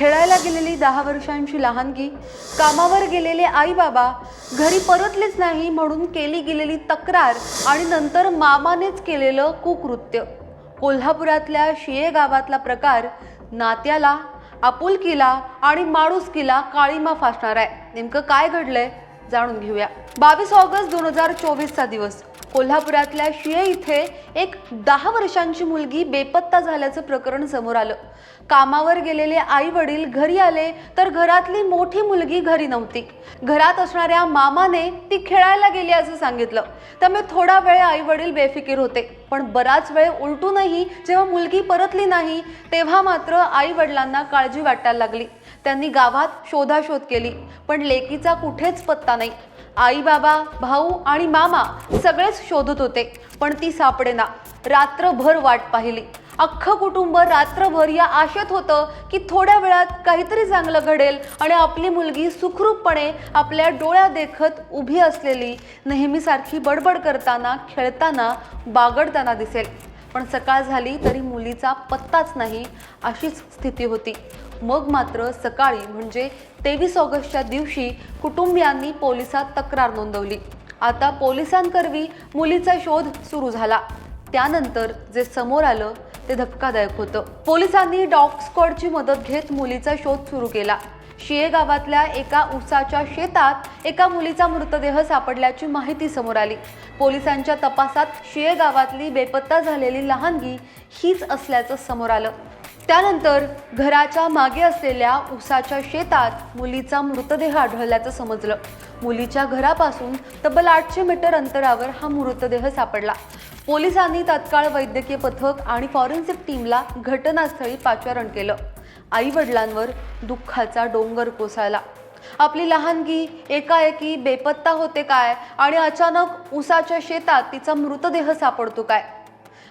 खेळायला गेलेली दहा वर्षांची लहानगी कामावर गेलेले आई बाबा घरी परतलेच नाही म्हणून केली गेलेली तक्रार आणि नंतर मामानेच केलेलं कुकृत्य. कोल्हापुरातल्या शिये गावातला प्रकार नात्याला आपुलकीला आणि माणुसकीला काळीमा फासणार आहे नेमकं काय घडलंय? जाणून घेऊया. बावीस ऑगस्ट दोन हजार चोवीसचा दिवस. कोल्हापुरातल्या शिये इथे एक दहा वर्षांची मुलगी बेपत्ता झाल्याचं प्रकरण समोर आलं. कामावर गेलेले आई वडील घरी आले तर घरातली मोठी मुलगी घरी नव्हती. घरात असणाऱ्या मामाने ती खेळायला गेली असं सांगितलं. त्यामुळे थोडा वेळ आई वडील बेफिकीर होते. पण बराच वेळ उलटूनही जेव्हा मुलगी परतली नाही तेव्हा मात्र आई वडिलांना काळजी वाटायला लागली. त्यांनी गावात शोधाशोध केली. पण लेकीचा कुठेच पत्ता नाही. आई बाबा भाऊ आणि मामा सगळेच शोधत होते पण ती सापडेना. रात्रभर वाट पाहिली. अख्खं कुटुंब रात्रभर या आशेत होतं की थोड्या वेळात काहीतरी चांगलं घडेल आणि आपली मुलगी सुखरूपपणे आपल्या डोळ्या देखत उभी असलेली नेहमीसारखी बडबड करताना खेळताना बागडताना दिसेल. पण सकाळ झाली तरी मुलीचा पत्ताच नाही अशीच स्थिती होती. मग मात्र सकाळी म्हणजे तेवीस ऑगस्टच्या दिवशी कुटुंबियांनी पोलिसात तक्रार नोंदवली. आता पोलिसांकरवी मुलीचा शोध सुरू झाला. त्यानंतर जे समोर आलं ते धक्कादायक होतं. पोलिसांनी डॉग स्क्वॉडची मदत घेत मुलीचा शोध सुरू केला. शिये गावातल्या एका उसाच्या शेतात एका मुलीचा मृतदेह सापडल्याची माहिती समोर आली. पोलिसांच्या तपासात शिये गावातली बेपत्ता झालेली लहानगी हीच असल्याचं समोर आलं. त्यानंतर घराच्या मागे असलेल्या उसाच्या शेतात मुलीचा मृतदेह आढळल्याचं समजलं. मुलीच्या घरापासून तब्बल आठशे मीटर अंतरावर हा मृतदेह सापडला. पोलिसांनी तत्काळ वैद्यकीय पथक आणि फॉरेन्सिक टीमला घटनास्थळी पाचारण केलं. आईवडिलांवर दुःखाचा डोंगर कोसळला. आपली लहानगी एकाएकी बेपत्ता होते काय? आणि अचानक उसाच्या शेतात तिचा मृतदेह सापडतो काय?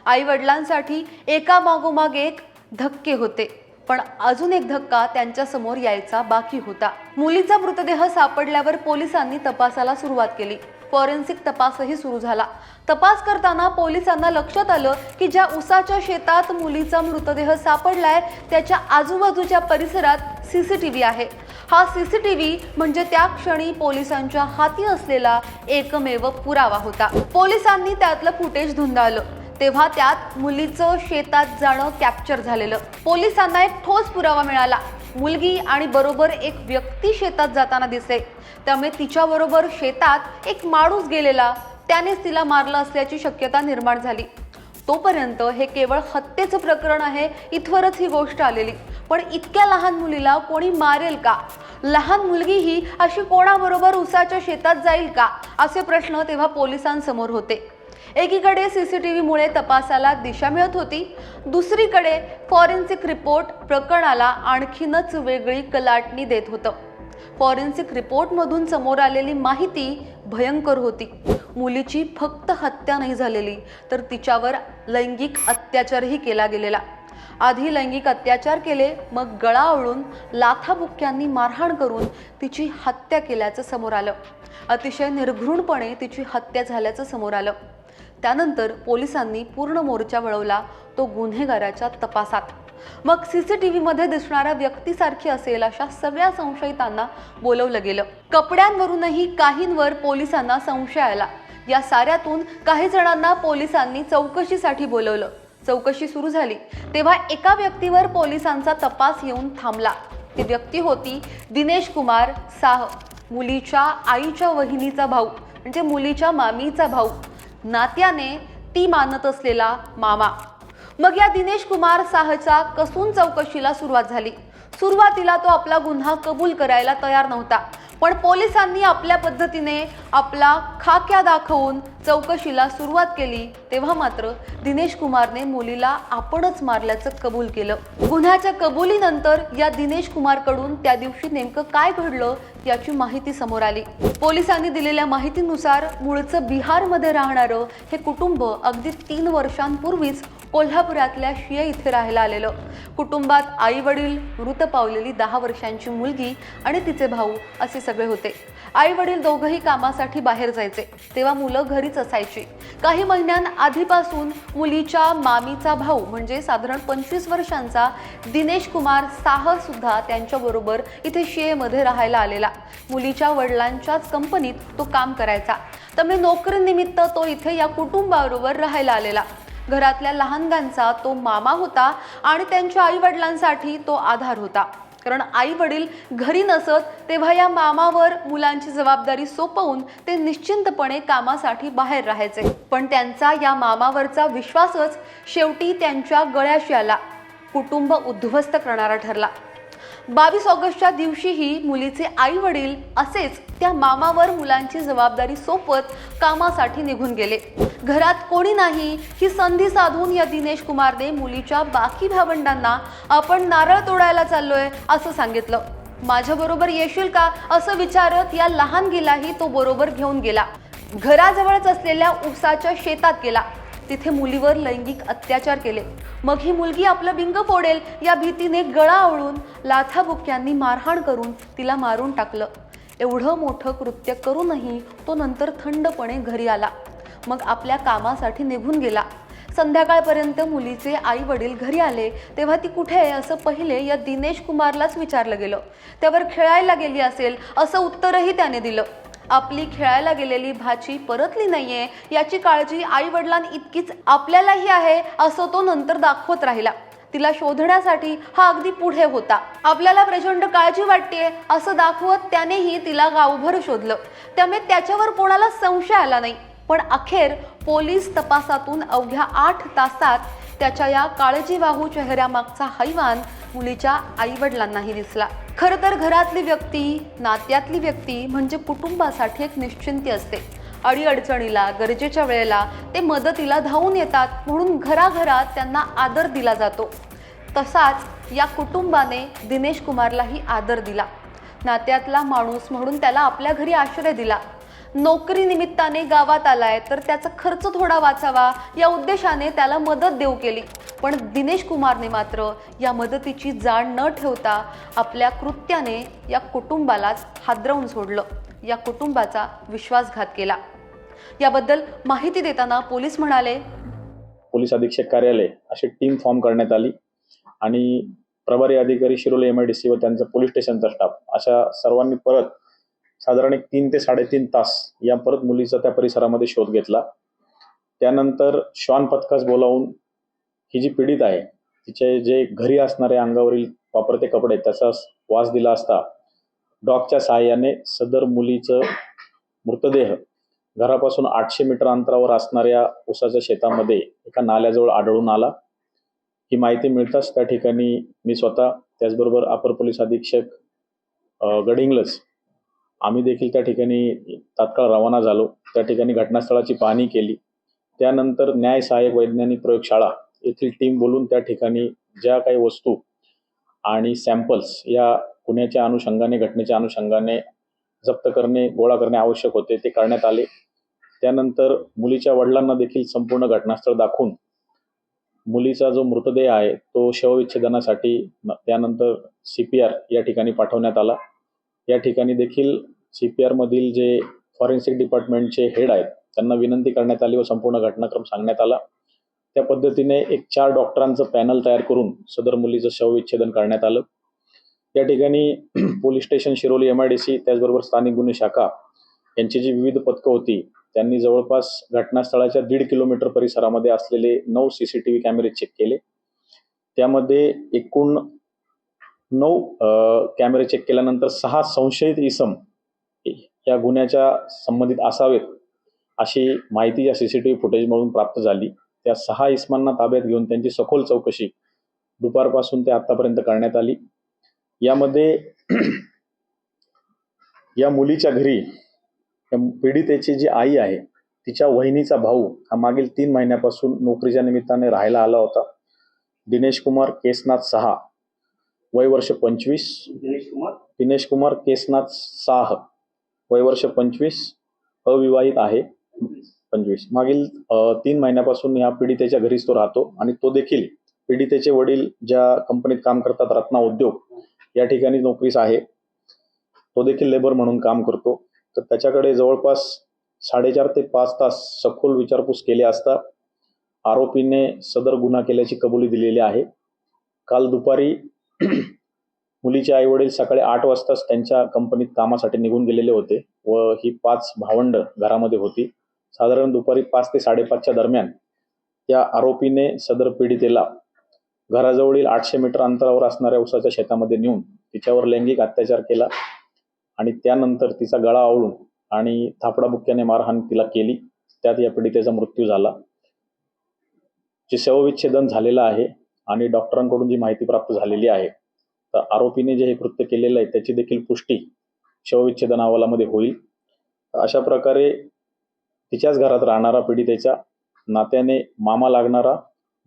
आई वडिलांसाठी एका मागोमाग एक धक्के होते. पण अजून एक धक्का त्यांच्यासमोर यायचा बाकी होता. मुलीचा मृतदेह सापडल्यावर पोलिसांनी तपासाला सुरुवात केली. फॉरेन्सिक तपासही सुरू झाला. तपास करताना पोलिसांना लक्षात आलं की ज्या उसाच्या शेतात मुलीचा मृतदेह सापडलाय त्याच्या आजूबाजूच्या परिसरात सीसीटीव्ही आहे. हा सीसीटीव्ही म्हणजे त्या क्षणी पोलिसांच्या हाती असलेला एकमेव पुरावा होता. पोलिसांनी त्यातलं फुटेज धुंडाळलं तेव्हा त्यात मुलीचं शेतात जाणं कॅप्चर झालेलं. पोलिसांना एक ठोस पुरावा मिळाला. मुलगी आणि बरोबर एक व्यक्ती शेतात जाताना दिसते त्यामुळे तिच्याबरोबर शेतात एक माणूस गेलेला त्यानेच तिला मारलं असल्याची शक्यता निर्माण झाली. तोपर्यंत हे केवळ हत्येचं प्रकरण आहे इथवरच ही गोष्ट आलेली. पण इतक्या लहान मुलीला कोणी मारेल का? लहान मुलगी ही अशी कोणाबरोबर उसाच्या शेतात जाईल का? असे प्रश्न तेव्हा पोलिसांसमोर होते. एकीकडे सीसीटीव्हीमुळे तपासाला दिशा मिळत होती दुसरीकडे फॉरेन्सिक रिपोर्ट प्रकरणाला आणखीनच वेगळी कलाटणी देत होतं. फॉरेन्सिक रिपोर्टमधून समोर आलेली माहिती भयंकर होती. मुलीची फक्त हत्या नाही झालेली तर तिच्यावर लैंगिक अत्याचारही केला गेलेला. आधी लैंगिक अत्याचार केले मग गळा ओळून लाथाबुक्क्यांनी मारहाण करून तिची हत्या केल्याचं समोर आलं. अतिशय निर्घृणपणे तिची हत्या झाल्याचं समोर आलं. त्यानंतर पोलिसांनी पूर्ण मोर्चा वळवला तो गुन्हेगाराच्या तपासात. मग सीसीटीव्हीमध्ये दिसणाऱ्या व्यक्तीसारखी असेल अशा सगळ्या संशयितांना बोलवलं गेलं. कपड्यांवरूनही काहींवर पोलिसांना संशय आला. या साऱ्यातून काही जणांना पोलिसांनी चौकशीसाठी बोलवलं. चौकशी सुरू झाली. तेव्हा एका व्यक्तीवर पोलिसांचा तपास येऊन थांबला. ती व्यक्ती होती दिनेश कुमार साह. मुलीच्या आईच्या वहिनीचा भाऊ म्हणजे मुलीच्या मामीचा भाऊ. नात्याने ती मानत असलेला मामा. मग या दिनेश कुमार साहच्या कसून चौकशीला सुरुवात झाली. सुरुवातीला तो आपला गुन्हा कबूल करायला तयार नव्हता. पण पोलिसांनी आपल्या पद्धतीने आपला खाक्या दाखवून चौकशीला सुरुवात केली. तेव्हा मात्र दिनेश कुमारने मुलीला आपणच मारल्याचं कबूल केलं. गुन्ह्याच्या कबुलीनंतर या दिनेश कुमारकडून त्या दिवशी नेमकं काय घडलं याची माहिती समोर आली. पोलिसांनी दिलेल्या माहितीनुसार मूळचं बिहारमध्ये राहणारं हे कुटुंब अगदी तीन वर्षांपूर्वीच कोल्हापुरातल्या शिये इथे राहायला आलेलं. कुटुंबात आई वडील मृत पावलेली दहा वर्षांची मुलगी आणि तिचे भाऊ असे सगळे होते. आई वडील दोघंही कामासाठी बाहेर जायचे. तेव्हा मुलं घरीच असायची. काही महिन्यांआधीपासून मुलीच्या मामीचा भाऊ म्हणजे साधारण पंचवीस वर्षांचा दिनेश कुमार सुद्धा त्यांच्याबरोबर इथे शिएमध्ये राहायला आलेला. मुलीच्या वडिलांच्याच कंपनीत तो काम करायचा. त्यामुळे नोकरीनिमित्त तो इथे या कुटुंबाबरोबर राहायला आलेला. घरातल्या लहानगांचा तो मामा होता आणि त्यांच्या आई वडिलांसाठी तो आधार होता. कारण आई वडील घरी नसत तेव्हा या मामावर मुलांची जबाबदारी सोपवून ते निश्चिंतपणे कामासाठी बाहेर राहायचे. पण त्यांचा या मामावरचा विश्वासच शेवटी त्यांच्या गळ्याशी आला. कुटुंब उद्ध्वस्त करणारा ठरला. बावीस ऑगस्टच्या दिवशीही मुलीचे आई वडील असेच त्या मामावर मुलांची जबाबदारी सोपत कामासाठी निघून गेले. घरात कोणी नाही ही संधी साधून या दिनेश कुमारने मुलीच्या बाकी भावंडांना आपण नारळ तोडायला चाललोय असं सांगितलं. माझ्याबरोबर येशील का असं विचारत या लहान गेलाही तो बरोबर घेऊन गेला. घराजवळच असलेल्या उसाच्या शेतात गेला. तिथे मुलीवर लैंगिक अत्याचार केले. मग ही मुलगी आपलं बिंग फोडेल या भीतीने गळा आवळून लाथाबुक्यांनी मारहाण करून तिला मारून टाकलं. एवढं मोठं कृत्य करूनही तो नंतर थंडपणे घरी आला. मग आपल्या कामासाठी निघून गेला. संध्याकाळपर्यंत मुलीचे आई वडील घरी आले तेव्हा ती कुठे आहे असं पहिले या दिनेश कुमारलाच विचारलं गेलं. त्यावर खेळायला गेली असेल असं उत्तरही त्याने दिलं. आपली खेळायला गेलेली भाची परतली नाहीये. याची काळजी आई इतकीच आपल्यालाही आहे असं तो नंतर दाखवत राहिला. तिला शोधण्यासाठी हा अगदी पुढे होता. आपल्याला प्रचंड काळजी वाटते असं दाखवत त्यानेही तिला गावभर शोधलं. त्यामुळे त्याच्यावर कोणाला संशय आला नाही. पण अखेर पोलीस तपासातून अवघ्या आठ तासात त्याच्या या काळजीवाहू चेहऱ्यामागचा हैवान मुलीच्या आईवडिलांनाही दिसला. खरं तर घरातली व्यक्ती नात्यातली व्यक्ती म्हणजे कुटुंबासाठी एक निश्चिंती असते. अडीअडचणीला गरजेच्या वेळेला ते मदतीला धावून येतात म्हणून घराघरात त्यांना आदर दिला जातो. तसाच या कुटुंबाने दिनेश कुमारलाही आदर दिला. नात्यातला माणूस म्हणून त्याला आपल्या घरी आश्रय दिला. नोकरी निमित्ताने गावात आलाय तर त्याचा खर्च थोडा वाचावा. या उद्देशाने त्याला मदत देऊ केली. पण दिनेश कुमारने मात्र या मदतीची जाण न ठेवता आपल्या कृत्याने या कुटुंबालाच हादरवून सोडलं. या कुटुंबाचा विश्वासघात केला. याबद्दल माहिती देताना पोलीस म्हणाले पोलीस अधीक्षक कार्यालय अशी टीम फॉर्म करण्यात आली आणि प्रभारी अधिकारी Shirole M I D C व त्यांचा पोलीस स्टेशनचा स्टाफ अशा सर्वांनी परत साधारण एक तीन ते साडेतीन तास या परत मुलीचा त्या परिसरामध्ये शोध घेतला. त्यानंतर श्वान पथकास बोलावून ही जी पीडित आहे तिचे जे घरी असणारे अंगावरील वापरते कपडे त्याचा वास दिला असता डॉगच्या सहाय्याने सदर मुलीचं मृतदेह घरापासून आठशे मीटर अंतरावर असणाऱ्या उसाच्या शेतामध्ये एका नाल्याजवळ आढळून आला. ही माहिती मिळताच त्या ठिकाणी मी स्वतः त्याचबरोबर अपर पोलीस अधीक्षक गडिंगलच आम्ही देखील त्या ठिकाणी तात्काळ रवाना झालो. त्या ठिकाणी घटनास्थळाची पाहणी केली. त्यानंतर न्याय सहाय्यक वैज्ञानिक प्रयोगशाळा येथील टीम बोलून त्या ठिकाणी ज्या काही वस्तू आणि सॅम्पल्स या गुन्ह्याच्या अनुषंगाने घटनेच्या अनुषंगाने जप्त करणे गोळा करणे आवश्यक होते ते करण्यात आले. त्यानंतर मुलीच्या वडिलांना देखील संपूर्ण घटनास्थळ दाखवून मुलीचा जो मृतदेह आहे तो शवविच्छेदनासाठी त्यानंतर सी पी आर या ठिकाणी पाठवण्यात आला. या ठिकाणी देखील सी पी आरमधील जे फॉरेन्सिक डिपार्टमेंटचे हेड आहेत त्यांना विनंती करण्यात आली व संपूर्ण घटनाक्रम सांगण्यात आला. त्या पद्धतीने एक चार डॉक्टरांचं पॅनल तयार करून सदर मुलीचं शवविच्छेदन करण्यात आलं. या ठिकाणी police station Shiroli M I D C त्याचबरोबर स्थानिक गुन्हे शाखा यांची जी विविध पथकं होती त्यांनी जवळपास घटनास्थळाच्या दीड किलोमीटर परिसरामध्ये असलेले नऊ सी सी टी व्ही कॅमेरे चेक केले. त्यामध्ये एकूण नऊ कॅमेरे चेक केल्यानंतर सहा संशयित इसम या गुन्ह्याच्या संबंधित असावेत अशी माहिती या सीसीटीव्ही फुटेजमधून प्राप्त झाली. त्या सहा इसमांना ताब्यात घेऊन त्यांची सखोल चौकशी दुपारपासून ते आतापर्यंत करण्यात आली. यामध्ये या मुलीच्या घरी पीडितेची जी आई आहे तिच्या वहिनीचा भाऊ हा मागील तीन महिन्यापासून नोकरीच्या निमित्ताने राहायला आला होता. दिनेश कुमार केसनाथ सहा वय वर्ष पंचवीस. दिनेश कुमार दिनेश कुमार केसनाथ साह वयवर्ष पंचवीस अविवाहित आहे. पंचवीस. मागील तीन महिन्यापासून या पीडितेच्या घरीच तो राहतो आणि तो देखील पीडितेचे वडील ज्या कंपनीत काम करतात रत्ना उद्योग या ठिकाणी नोकरीस आहे. तो देखील लेबर म्हणून काम करतो. तर त्याच्याकडे जवळपास साडेचार ते पाच तास सखोल विचारपूस केली असता आरोपीने सदर गुन्हा केल्याची कबुली दिलेली आहे. काल दुपारी मुलीचे आई वडील सकाळी आठ वाजताच त्यांच्या कंपनीत कामासाठी निघून गेलेले होते व ही पाच भावंड घरामध्ये होती. साधारण दुपारी पाच ते साडेपाचच्या दरम्यान या आरोपीने सदर पीडितेला घराजवळील आठशे मीटर अंतरावर असणाऱ्या उसाच्या शेतामध्ये नेऊन तिच्यावर लैंगिक अत्याचार केला आणि त्यानंतर तिचा गळा आवळून आणि थापडाबुक्क्याने मारहाण तिला केली. त्यात या पीडितेचा मृत्यू झाला. जे शवविच्छेदन झालेलं आहे आणि डॉक्टरांकडून जी माहिती प्राप्त झालेली आहे तर आरोपीने जे हे कृत्य केलेलं आहे त्याची देखील पुष्टी शवविच्छेदन अहवालामध्ये होईल. अशा प्रकारे तिच्याच घरात राहणारा पीडितेच्या नात्याने मामा लागणारा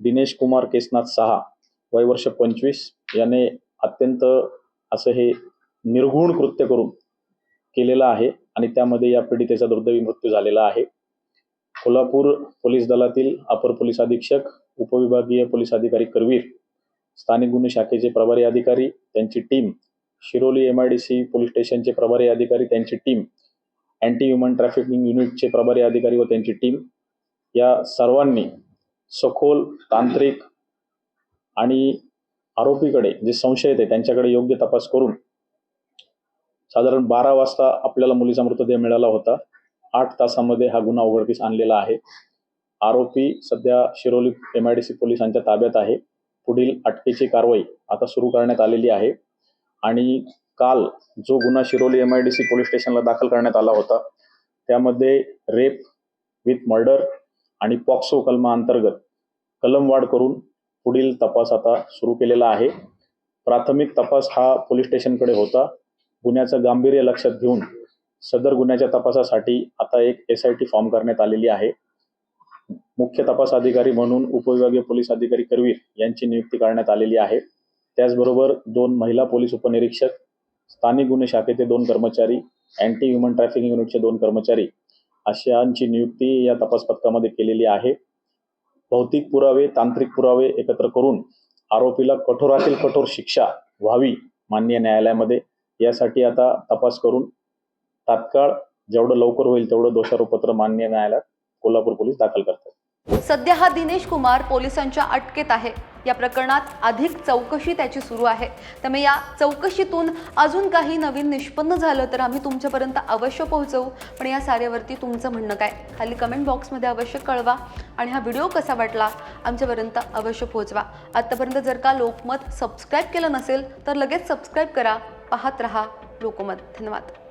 दिनेश कुमार केसनाथ सहा वय वर्ष पंचवीस याने अत्यंत असं हे निर्गुण कृत्य करून केलेलं आहे आणि त्यामध्ये या पीडितेचा दुर्दैवी मृत्यू झालेला आहे. कोल्हापूर पोलीस दलातील अपर पोलीस अधीक्षक उपविभागीय पोलीस अधिकारी करवीर स्थानिक गुन्हे शाखेचे प्रभारी अधिकारी त्यांची team Shiroli M I D C police स्टेशनचे प्रभारी अधिकारी त्यांची टीम अँटी ह्युमन ट्रॅफिकिंग युनिटचे प्रभारी अधिकारी व त्यांची टीम या सर्वांनी सखोल तांत्रिक आणि आरोपीकडे जे संशयित आहे त्यांच्याकडे योग्य तपास करून साधारण बारा वाजता आपल्याला मुलीचा मृतदेह मिळाला होता. आठ तासामध्ये हा गुन्हा उघडकीस आणलेला आहे. आरोपी सध्या Shiroli M I D C पोलिसांच्या ताब्यात आहे. पुढील अटकेची कारवाई आता सुरू करण्यात आलेली आहे. आणि काल जो गुन्हा Shiroli M I D C police स्टेशनला दाखल करण्यात आला होता त्यामध्ये रेप विथ मर्डर आणि पॉक्सो कलमाअंतर्गत कलमवाढ करून पुढील तपास आता सुरू केलेला आहे. प्राथमिक तपास हा पोलीस स्टेशनकडे होता. गुन्ह्याचं गांभीर्य लक्षात घेऊन सदर गुन्ह्याच्या तपासासाठी आता एक एस आय टी फॉर्म करण्यात आलेली आहे. मुख्य तपास अधिकारी म्हणून उपविभागीय पोलीस अधिकारी करवीर यांची नियुक्ती करण्यात आलेली आहे. त्याचबरोबर दोन महिला पोलीस उपनिरीक्षक स्थानिक गुन्हे शाखेचे दोन कर्मचारी अँटी ह्युमन ट्रॅफिकिंग युनिटचे दोन कर्मचारी अशांची नियुक्ती या तपास पथकामध्ये केलेली आहे. भौतिक पुरावे तांत्रिक पुरावे एकत्र करून आरोपीला कठोरातील कठोर शिक्षा व्हावी मान्य न्यायालयामध्ये. यासाठी आता तपास करून तात्काळ जेवढं लवकर होईल तेवढं दोषारोपत्र मान्य न्यायालयात कोल्हापूर पोलीस दाखल करतात. सध्या हा दिनेश कुमार पोलिसांच्या अटकेत आहे. या प्रकरणात अधिक चौकशी त्याची सुरू आहे. त्यामुळे या चौकशीतून अजून काही नवीन निष्पन्न झालं तर आम्ही तुमच्यापर्यंत अवश्य पोहोचवू. पण या साऱ्यावरती तुमचं म्हणणं काय? खाली कमेंट बॉक्समध्ये अवश्य कळवा आणि हा व्हिडिओ कसा वाटला आमच्यापर्यंत अवश्य पोहोचवा. आत्तापर्यंत जर का लोकमत सबस्क्राईब केलं नसेल तर लगेच सबस्क्राईब करा. पाहत रहा लोकमत. धन्यवाद.